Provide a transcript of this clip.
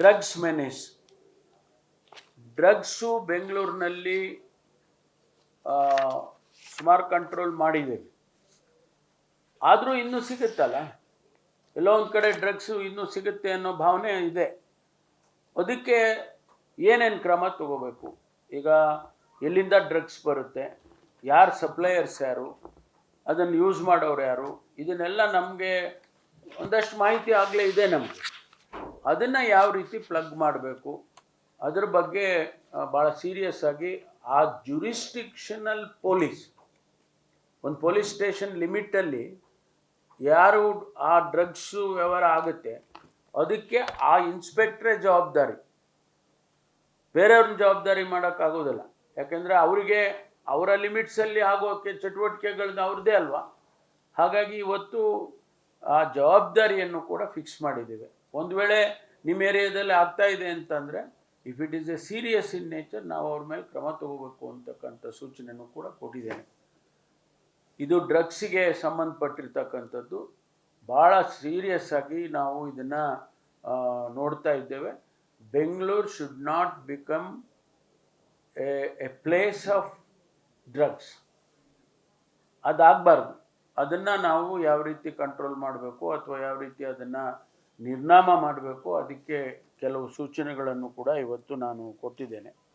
Drugs menace drugs ಬೆಂಗಳೂರಿನಲ್ಲಿ ಸುಮಾರು control ಮಾಡಿದ್ದೇವೆ ಆದರೂ ಇನ್ನೂ ಸಿಗುತ್ತಲ್ಲ? ಎಲ್ಲೋ ಒಂದು ಕಡೆ ಡ್ರಗ್ಸು ಇನ್ನೂ ಸಿಗುತ್ತೆ ಅನ್ನೋ ಭಾವನೆ ಇದೆ. ಅದಕ್ಕೆ ಏನೇನು ಕ್ರಮ ತಗೋಬೇಕು? ಈಗ ಎಲ್ಲಿಂದ ಡ್ರಗ್ಸ್ ಬರುತ್ತೆ? ಯಾರು ಸಪ್ಲೈಯರ್ಸ್ ಯಾರು? ಅದನ್ನು ಯೂಸ್ ಮಾಡೋರು ಯಾರು? ಇದನ್ನೆಲ್ಲ ನಮಗೆ ಒಂದಷ್ಟು ಮಾಹಿತಿ ಆಗಲೇ ಇದೆ ನಮಗೆ. ಅದನ್ನು ಯಾವ ರೀತಿ ಪ್ಲಗ್ ಮಾಡಬೇಕು? ಅದ್ರ ಬಗ್ಗೆ ಭಾಳ ಸೀರಿಯಸ್ ಆಗಿ ಆ ಜುರಿಸ್ಟಿಕ್ಷನಲ್ ಪೊಲೀಸ್ ಒಂದು ಪೊಲೀಸ್ ಸ್ಟೇಷನ್ ಲಿಮಿಟಲ್ಲಿ ಯಾರು ಆ ಡ್ರಗ್ಸು ವ್ಯವಹಾರ ಆಗುತ್ತೆ, ಅದಕ್ಕೆ ಆ ಇನ್ಸ್ಪೆಕ್ಟ್ರೇ ಜವಾಬ್ದಾರಿ. ಬೇರೆಯವ್ರನ್ನ ಜವಾಬ್ದಾರಿ ಮಾಡೋಕ್ಕಾಗೋದಿಲ್ಲ ಯಾಕೆಂದರೆ ಅವರಿಗೆ ಅವರ ಲಿಮಿಟ್ಸಲ್ಲಿ ಆಗೋಕ್ಕೆ ಚಟುವಟಿಕೆಗಳನ್ನ ಅವ್ರದ್ದೇ ಅಲ್ವಾ? ಹಾಗಾಗಿ ಇವತ್ತು ಆ ಜವಾಬ್ದಾರಿಯನ್ನು ಕೂಡ ಫಿಕ್ಸ್ ಮಾಡಿದ್ದೇವೆ. ಒಂದು ವೇಳೆ ನಿಮ್ಮ ಏರಿಯಾದಲ್ಲಿ ಆಗ್ತಾ ಇದೆ ಅಂತಂದರೆ if it is a serious in nature ನಾವು ಅವ್ರ ಮೇಲೆ ಕ್ರಮ ತಗೋಬೇಕು ಅಂತಕ್ಕಂಥ ಸೂಚನೆಯನ್ನು ಕೂಡ ಕೊಟ್ಟಿದ್ದೇನೆ. ಇದು ಡ್ರಗ್ಸಿಗೆ ಸಂಬಂಧಪಟ್ಟಿರ್ತಕ್ಕಂಥದ್ದು. ಭಾಳ ಸೀರಿಯಸ್ ಆಗಿ ನಾವು ಇದನ್ನು ನೋಡ್ತಾ ಇದ್ದೇವೆ. Bengaluru should not become a place of drugs ಅದಾಗಬಾರ್ದು. ಅದನ್ನು ನಾವು ಯಾವ ರೀತಿ ಕಂಟ್ರೋಲ್ ಮಾಡಬೇಕು ಅಥವಾ ಯಾವ ರೀತಿ ಅದನ್ನು ನಿರ್ನಾಮ ಮಾಡಬೇಕು. ಅದಕ್ಕೆ ಕೆಲವು ಸೂಚನೆಗಳನ್ನು ಕೂಡ ಇವತ್ತು ನಾನು ಕೊಟ್ಟಿದ್ದೇನೆ.